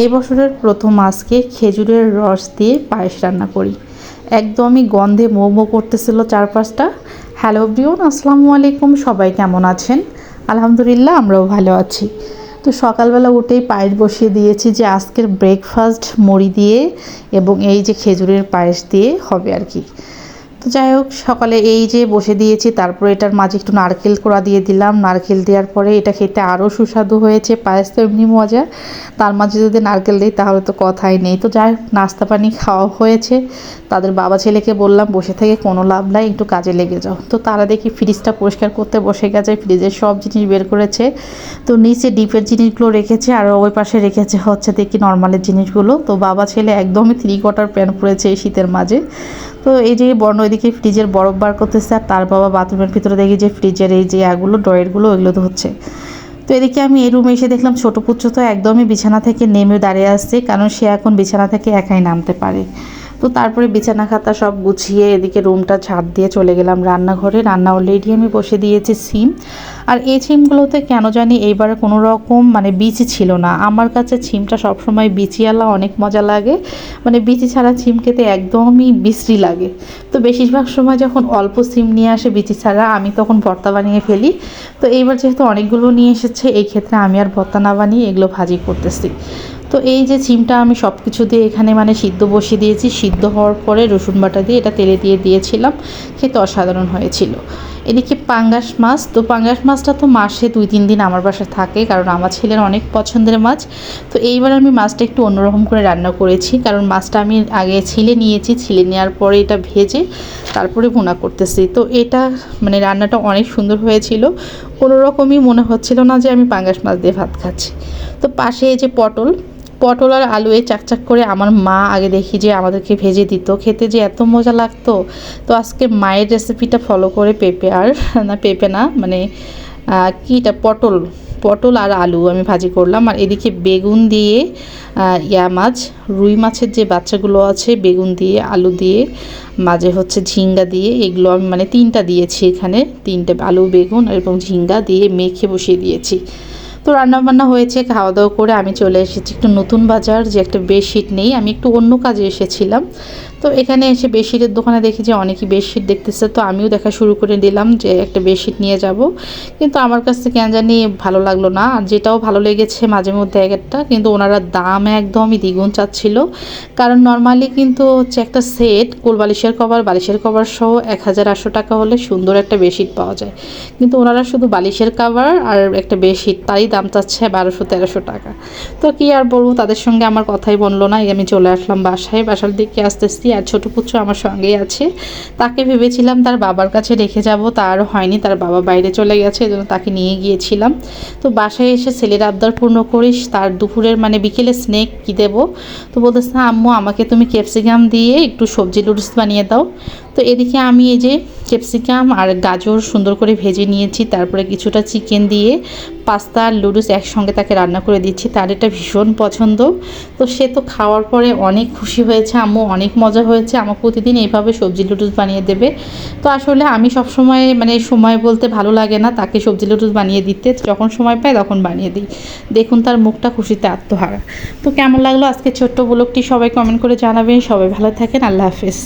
এই বছরের প্রথম আজকে খেজুরের রস দিয়ে পায়েস রান্না করি। একদমই গন্ধে মো মো করতেছিল চারপাশটা। হ্যালো ব্রিয়ন আসসালামু আলাইকুম, সবাই কেমন আছেন? আলহামদুলিল্লাহ, আমরাও ভালো আছি। তো সকালবেলা উঠেই পায়েস বসিয়ে দিয়েছি যে আজকের ব্রেকফাস্ট মুড়ি দিয়ে এবং এই যে খেজুরের পায়েস দিয়ে হবে আর কি। তো যাই হোক, সকালে এই যে বসে দিয়েছি, তারপরে এটার মাঝে একটু নারকেল কোড়া দিয়ে দিলাম। নারকেল দেওয়ার পরে এটা খেতে আরও সুস্বাদু হয়েছে, পায়েস তো এমনি মজা তার মাঝে যদি নারকেল দিই তাহলে তো কথাই নেই। তো যাই হোক, নাস্তা পানি খাওয়া হয়েছে। তাদের বাবা ছেলেকে বললাম, বসে থেকে কোনো লাভ নাই, একটু কাজে লেগে যাও। তো তারা দেখি ফ্রিজটা পরিষ্কার করতে বসে গেছে, ফ্রিজের সব জিনিস বের করেছে। তো নিচে ডিপের জিনিসগুলো রেখেছে, আর ওই পাশে রেখেছে হচ্ছে দেখি নর্মালের জিনিসগুলো। তো বাবা ছেলে একদমই থ্রি কোয়ার্টার প্যান্ট পরেছে এই শীতের মাঝে। তো এই যে বর্ণ এদিকে ফ্রিজের বরফ বার করতেছে আর তার বাবা বাথরুমের ভিতরে দেখি যে ফ্রিজের এই যে আগুলো, ড্রয়েরগুলো, ওইগুলো তো হচ্ছে। তো এদিকে আমি এই রুমে এসে দেখলাম ছোটো পুত্র তো একদমই বিছানা থেকে নেমে দাঁড়িয়ে আসছে কারণ সে এখন বিছানা থেকে একাই নামতে পারে। তো তারপরে বিছানা, খাতা সব গুছিয়ে এদিকে রুমটা ছাদ দিয়ে চলে গেলাম রান্নাঘরে। রান্না অলরেডি আমি বসে দিয়েছি সিম। আর এই সিমগুলোতে কেন জানি এইবার কোনো রকম মানে বিচি ছিল না। আমার কাছে সিমটা সবসময় বিচিয়ালা অনেক মজা লাগে। মানে বিচি ছাড়া সিম খেতে একদমই বিশ্রী লাগে। তো বেশিরভাগ সময় যখন অল্প সিম নিয়ে আসে বিচি ছাড়া, আমি তখন ভর্তা বানিয়ে ফেলি। তো এইবার যেহেতু অনেকগুলো নিয়ে এসেছে, এই ক্ষেত্রে আমি আর ভর্তা না বানিয়ে এগুলো ভাজি করতেছি। তো এই যে সিমটা আমি সব কিছু দিয়ে এখানে মানে সিদ্ধ বসিয়ে দিয়েছি, সিদ্ধ হওয়ার পরে রসুন বাটা দিয়ে এটা তেলে দিয়ে দিয়েছিলাম, খেতে অসাধারণ হয়েছিল। এদিকে পাঙ্গাস মাছ? তো পাঙ্গাস মাছটা তো মাসে দুই, তিন দিন আমার বাসায় থাকে, কারণ আমার ছেলের অনেক পছন্দের মাছ। তো এইবার আমি মাছটা একটু অন্যরকম করে রান্না করেছি, কারণ মাছটা আমি আগে ছিলে নিয়েছি, ছিলে নেওয়ার পরে এটা ভেজে তারপরে ভুনা করতেছি। তো এটা মানে রান্নাটা অনেক সুন্দর হয়েছিল। কোনো রকমই মনে হচ্ছিল না যে আমি পাঙ্গাস মাছ দিয়ে ভাত খাচ্ছি। তো পাশে এই যে পটল পটল আর আলু এই চাকচাক করে আমার মা আগে দেখি যে আমাদেরকে ভেজে দিত। খেতে যে এত মজা লাগতো। তো আজকে মায়ের রেসিপিটা ফলো করে পেঁপে আর, না পেঁপে না মানে কীটা পটল পটল আর আলু আমি ভাজি করলাম। আর এদিকে বেগুন দিয়ে ইয়া মাছ, রুই মাছের যে বাচ্চাগুলো আছে, বেগুন দিয়ে, আলু দিয়ে, মাঝে হচ্ছে ঝিঙ্গা দিয়ে, এগুলো আমি মানে তিনটা দিয়েছি এখানে। তিনটে আলু, বেগুন এবং ঝিঙ্গা দিয়ে মেখে বসিয়ে দিয়েছি। তো রান্নাবান্না হয়েছে খাওয়া দাওয়া করে আমি চলে এসেছি। একটু নতুন বাজার, যে একটা বেডশিট নেই। আমি একটু অন্য কাজে এসেছিলাম। তো এখানে এসে বেডশিটের দোকানে দেখি যে অনেকই বেডশিট দেখতেছে। তো আমিও দেখা শুরু করে দিলাম যে একটা বেডশিট নিয়ে যাব। কিন্তু আমার কাছ কেন জানি ভালো লাগল না। আর যেটাও ভালো লেগেছে মাঝে মধ্যে এক একটা কিন্তু ওনারা দাম একদমই দ্বিগুণ চাচ্ছিল। কারণ নর্মালি কিন্তু হচ্ছে একটা সেট কোল বালিশের কভার বালিশের কভার সহ এক হাজার আটশো টাকা হলে সুন্দর একটা বেডশিট পাওয়া যায়। কিন্তু ওনারা শুধু বালিশের কভার আর একটা বেডশিট, তারই দাম চাচ্ছে বারোশো, তেরোশো টাকা। তো কি আর বলব, তাদের সঙ্গে আমার কথাই বলল না। আমি চলে আসলাম বাসায়, বাসার দিকে আস্তে আস্তে আর ছোটো পুত্র আমার সঙ্গেই আছে। তাকে ভেবেছিলাম তার বাবার কাছে রেখে যাব তার হয়নি। তার বাবা বাইরে চলে গেছে, এজন্য তাকে নিয়ে গিয়েছিলাম। তো বাসায় এসে ছেলের আবদার পূর্ণ করিস। তার দুপুরের মানে বিকেলে স্নেক কী দেবো? তো বলতেছে, আম্মু, আমাকে তুমি ক্যাপসিকাম দিয়ে একটু সবজি লুডস বানিয়ে দাও। তো এদিকে আমি এই যে ক্যাপসিকাম আর গাজর সুন্দর করে ভেজে নিয়েছি, তারপরে কিছুটা চিকেন দিয়ে পাস্তা আর লুডুস একসঙ্গে তাকে রান্না করে দিচ্ছি। তার এটা ভীষণ পছন্দ। তো সে তো খাওয়ার পরে অনেক খুশি হয়েছে, আম্মু অনেক মজা হয়েছে আমার প্রতিদিন এইভাবে সবজি লুডুস বানিয়ে দেবে। তো আসলে আমি সব সময় মানে সময় বলতে ভালো লাগে না তাকে সবজি লুডুস বানিয়ে দিতে, যখন সময় পাই তখন বানিয়ে দিই। দেখুন তার মুখটা খুশিতে আত্মহারা। তো কেমন লাগল আজকে ছোট্ট ব্লগটি সবাই কমেন্ট করে জানাবেন। সবাই ভালো থাকেন, আল্লাহ হাফেজ।